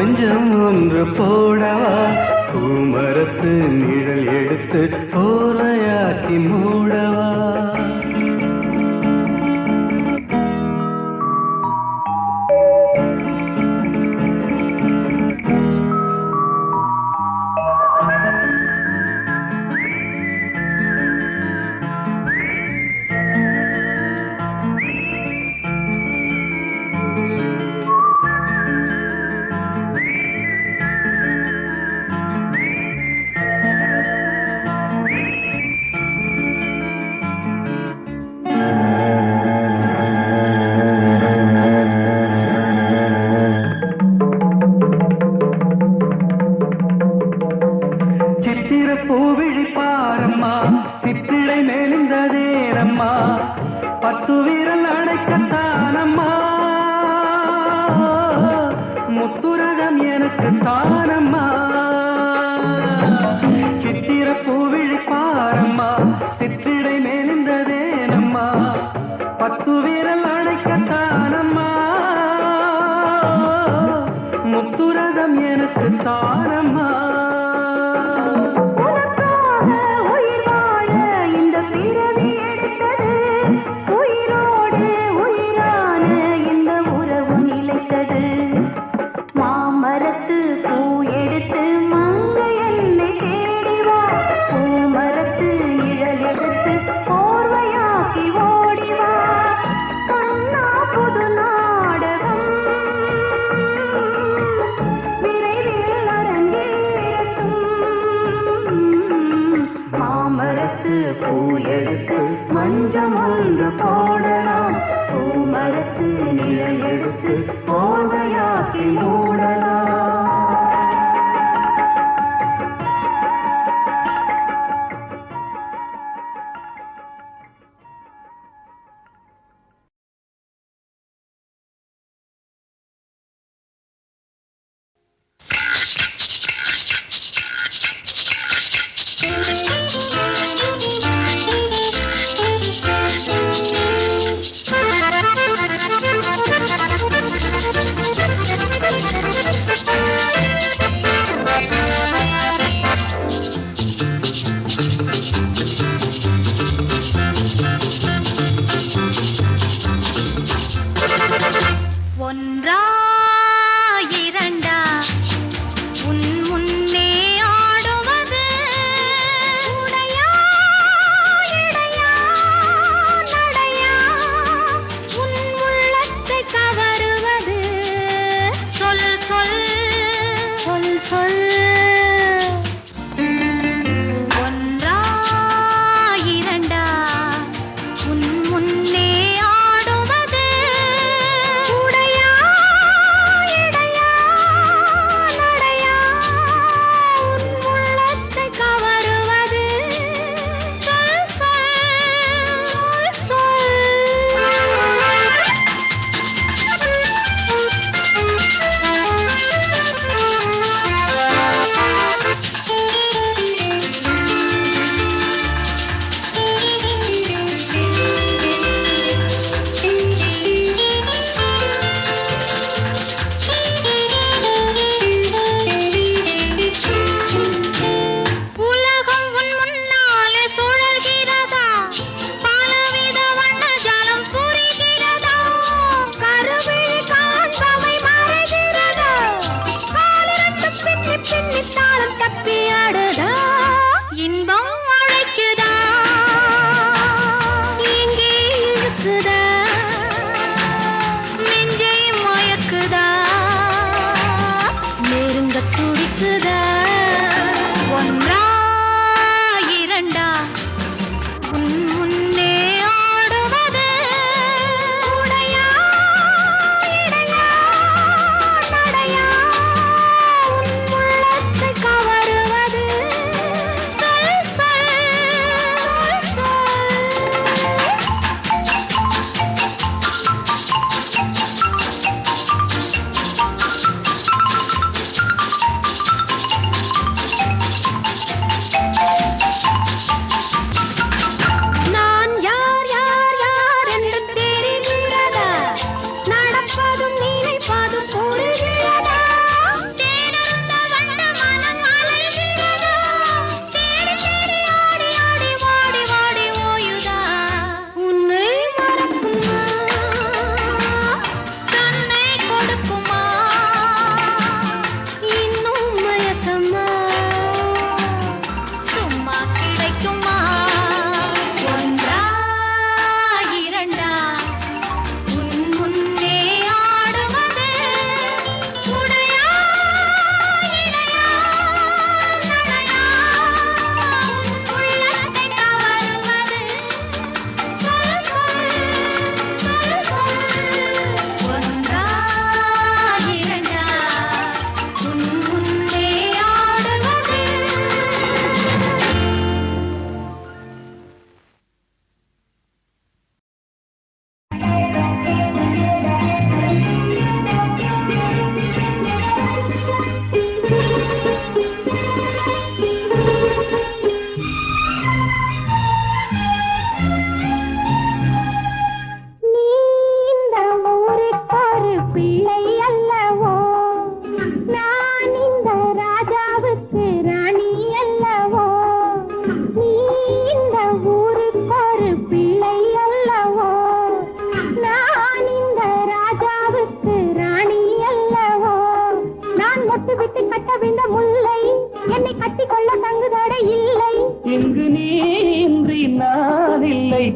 கொஞ்சம் ஒன்று போடவா? பூமரத்து முத்துரதம் எனக்கு தாரம்மா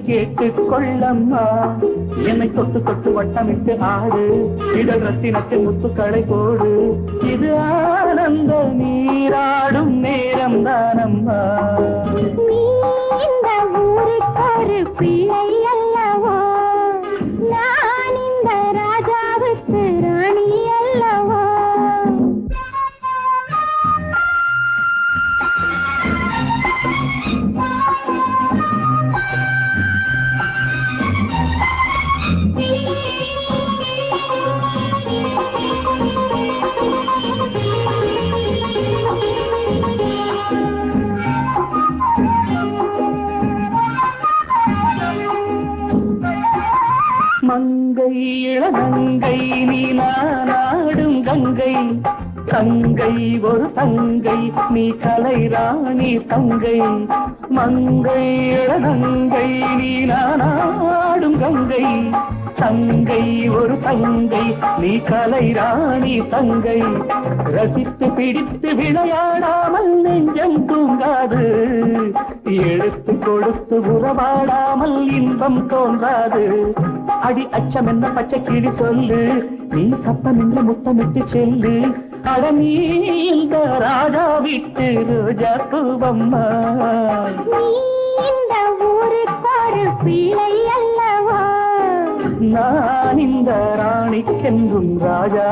கேட்டு கொள்ளம்மா என்னை தொட்டு தொட்டு வட்டமிட்டு ஆடு. இடல் ரத்தினத்தில் முத்துக்களை போடு. இது ஆனந்த நீராடும் நேரம் தானம்மா பிள்ளை மங்கை இளநங்கை நீலா நாடும் கங்கை. தங்கை ஒரு தங்கை நீ கலை ராணி தங்கை. மங்கை இளநங்கை நீலா நாடும் கங்கை. தங்கை ஒரு தங்கை நீ கலை ராணி தங்கை. ரசித்து பிடித்து விளையாடாமல் நெஞ்சம் தூங்காது. எடுத்து கொடுத்து உறவாடாமல் இன்பம் தோன்றாது. அடி அச்சம் என்ன பச்சை கிளி சொல்லு? நீ சத்தம் என்று முத்தமிட்டு செல்லு? அட நீ இந்த ராஜா விட்டு ரோஜா பூவம்மா இந்த ஊருக்கு ஒரு பிள்ளை அல்லவா? நான் இந்த ராணிக்கென்றும் ராஜா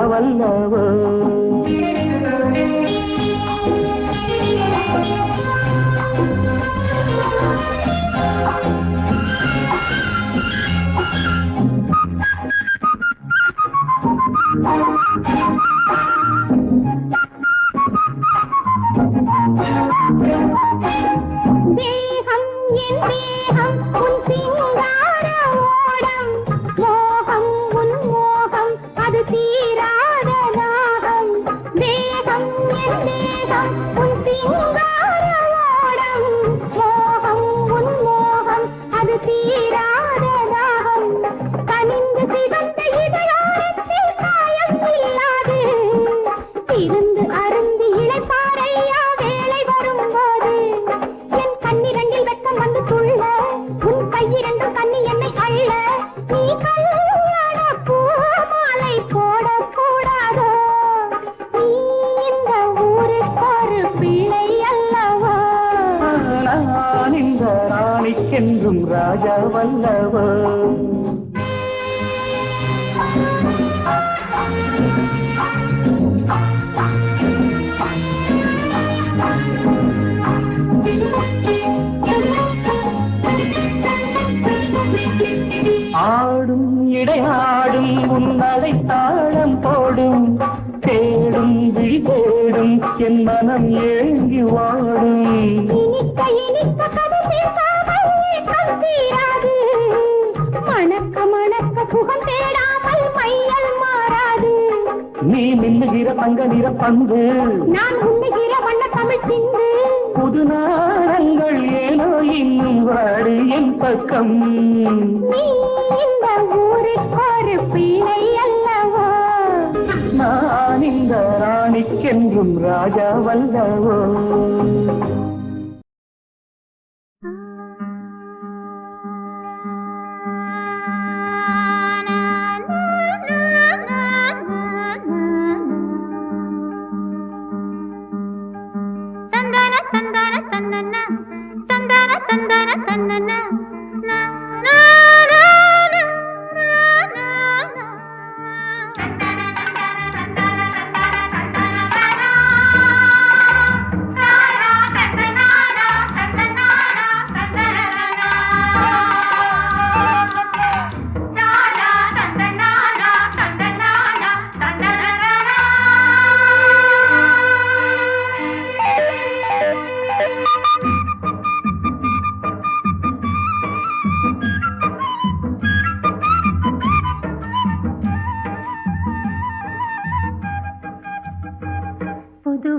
என் மனம் ஏங்கி வாடும். மணக்க மணக்க சுகம் தேடாமல் மையல் மாறாது. நீ மின்னுகிற தங்க நிற பந்து நான் உண்ணுகிற வண்ண தமிழ் சிந்து. புது நாடங்கள் ஏனோ இன்னும் வாடு என் பக்கம். நீ இந்த ஊருக்கு ஒரு பிள்ளை ராணிக்கென்றும் ராஜா வல்லவோ?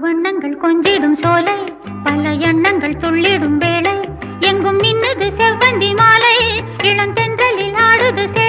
வண்ணங்கள் கொஞ்சிடும் சோலை பல எண்ணங்கள் துள்ளிடும் வேளை எங்கும் மின்னுது செவ்வந்தி மாலை இளந்தென்றலில் ஆடுது சே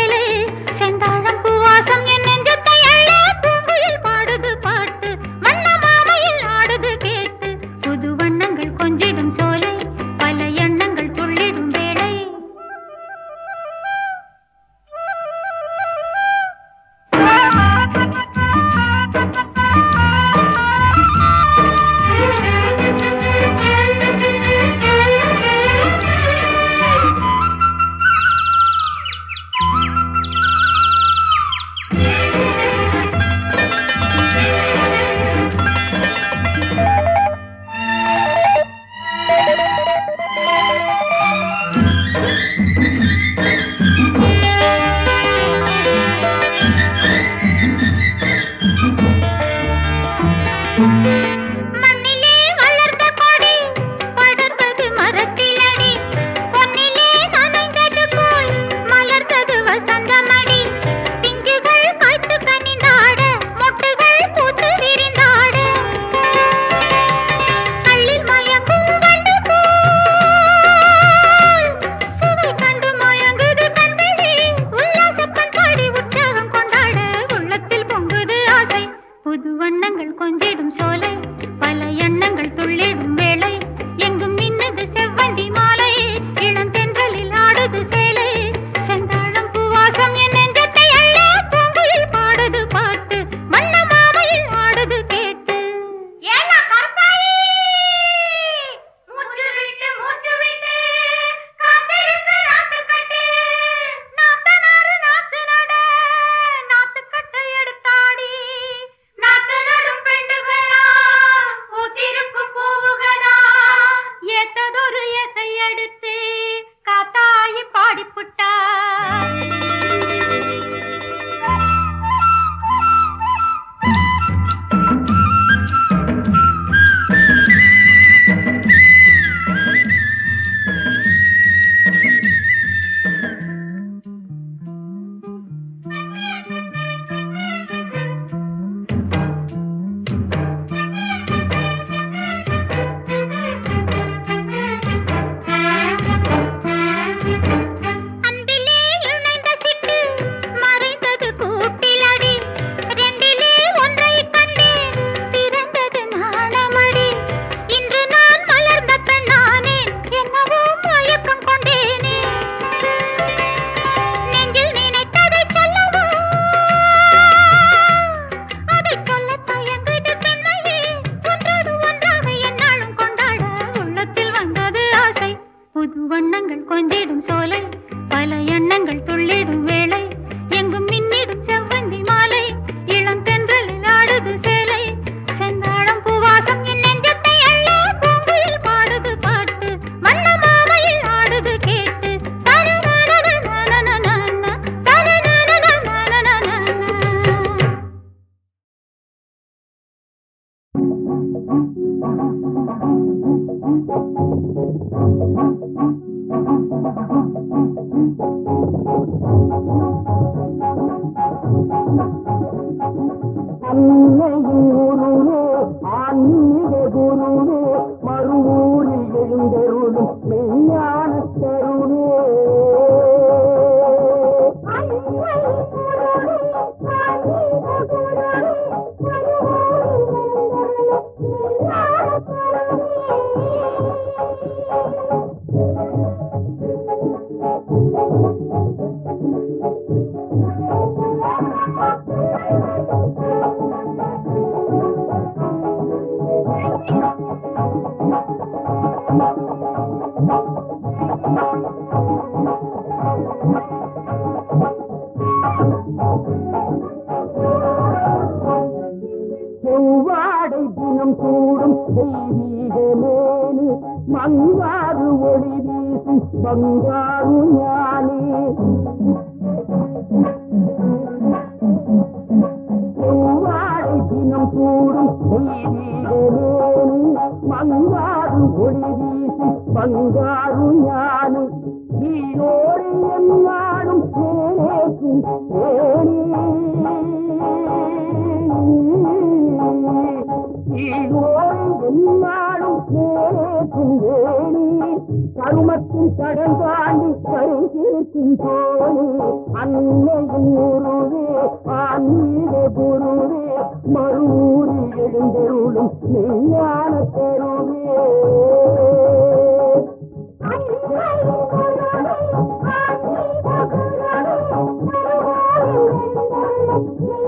பாய்ந்திடும் சோலை பல எண்ணங்கள் துள்ளிடும் வேளை எங்கும் மின்னிடும் Oh,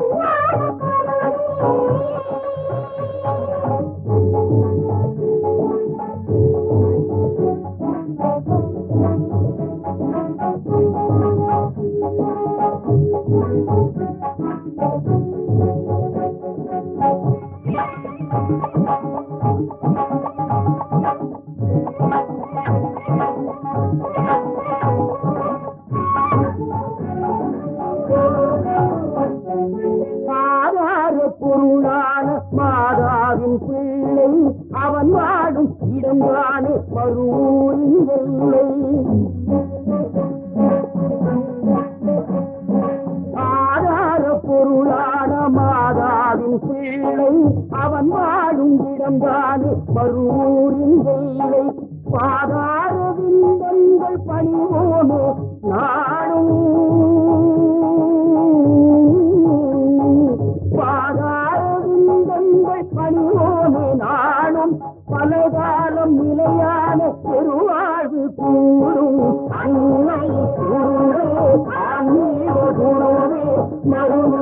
பிள்ளை அவன் வாழும் இடம்தான் மறுவூரின் எல்லை பாதார விந்தங்கள் பணிவோமே நானும் பாதார விந்தங்கள் பணிவோமே நானும் பலகாலம் நிலையான பெருவாழ்வு கூறும். அன்னை குருவே அன்னீடு குருவே மறுவ